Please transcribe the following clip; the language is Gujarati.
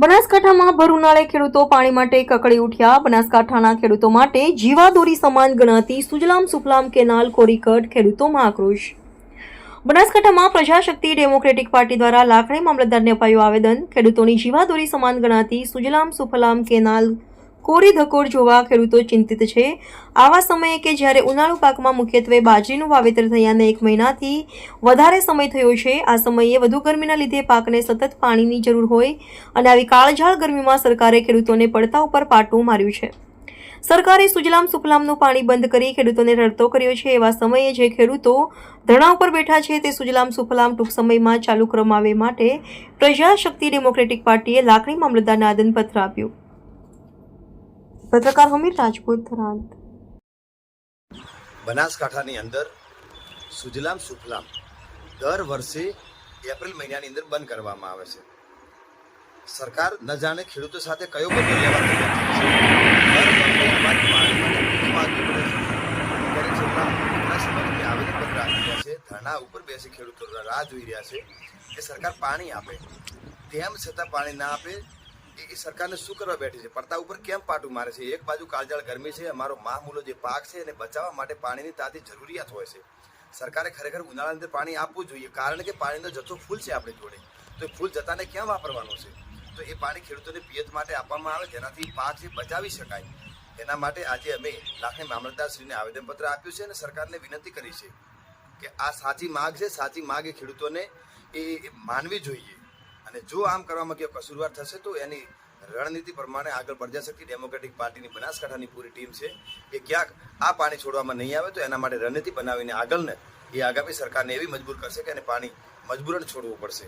બનાસકાંઠામાં ભર ઉનાળે ખેડૂતો પાણી માટે કકડી ઉઠ્યા. બનાસકાંઠાના ખેડૂતો માટે જીવાદોરી સમાન ગણાતી સુજલામ સુફલામ કેનાલ કોરીકટ ખેડૂતોમાં આક્રોશ. બનાસકાંઠામાં પ્રજાશક્તિ ડેમોક્રેટિક પાર્ટી દ્વારા લાખણી મામલતદારને અપાયું આવેદન. ખેડૂતોની જીવાદોરી સમાન ગણાતી સુજલામ સુફલામ કેનાલ કોરી ધકોર જોવા ખેડૂતો ચિંતિત છે. આવા સમયે કે જ્યારે ઉનાળુ પાકમાં મુખ્યત્વે બાજરીનું વાવેતર થયાને એક મહિનાથી વધારે સમય થયો છે, આ સમયે વધુ ગરમીના લીધે પાકને સતત પાણીની જરૂર હોય અને આવી કાળઝાળ ગરમીમાં સરકારે ખેડૂતોને પડતા ઉપર પાટું માર્યું છે. સરકારે સુજલામ સુફલામનું પાણી બંધ કરી ખેડૂતોને રડતો કર્યો છે. એવા સમયે જે ખેડૂતો ધરણા ઉપર બેઠા છે તે સુજલામ સુફલામ ટૂંક સમયમાં ચાલુ કરવામાં માટે પ્રજાશક્તિ ડેમોક્રેટિક પાર્ટીએ લાકડી મામલતદારને આદનપત્ર આપ્યું. પત્રકાર હમીર રાજપૂત ધરાંત બનાસકાંઠાની અંદર સુજલામ સુફલામ દર વર્ષે એપ્રિલ મહિનાની અંદર બંધ કરવામાં આવે છે. સરકાર ન જાણે ખેડૂતો સાથે કયો બદલો લેવા છે. ધરણા ઉપર બેસી ખેડૂતો રાહ જોઈ રહ્યા છે કે સરકાર પાણી આપે. તેમ છતાં પાણી ના આપે એ સરકારને શું કરવા બેઠી છે? પડતા ઉપર કેમ પાટું મારે છે? એક બાજુ કાળજાળ ગરમી છે, અમારો મામૂલો જે પાક છે એને બચાવવા માટે પાણીની તાતી જરૂરિયાત હોય છે. સરકારે ખરેખર ઉનાળાની અંદર પાણી આપવું જોઈએ, કારણ કે પાણીનો જથ્થો ફૂલ છે આપણી જોડે. તો એ ફૂલ જતાને ક્યાં વાપરવાનું છે? તો એ પાણી ખેડૂતોને પિયત માટે આપવામાં આવે, જેનાથી પાક છે બચાવી શકાય. એના માટે આજે અમે લાખની મામલતદારશ્રીને આવેદનપત્ર આપ્યું છે અને સરકારને વિનંતી કરી છે કે આ સાચી માગ છે, સાચી માગ એ ખેડૂતોને એ માનવી જોઈએ. અને જો આમ કરવામાં કે કસૂરવાર થશે, તો એની રણનીતિ પ્રમાણે આગળ પ્રજાશક્તિ ડેમોક્રેટિક પાર્ટીની બનાસકાંઠાની પૂરી ટીમ છે એ ક્યાંક આ પાણી છોડવામાં નહીં આવે, તો એના માટે રણનીતિ બનાવીને આગળને એ આગામી સરકારને એવી મજબૂર કરશે કે એને પાણી મજબૂરન છોડવું પડશે.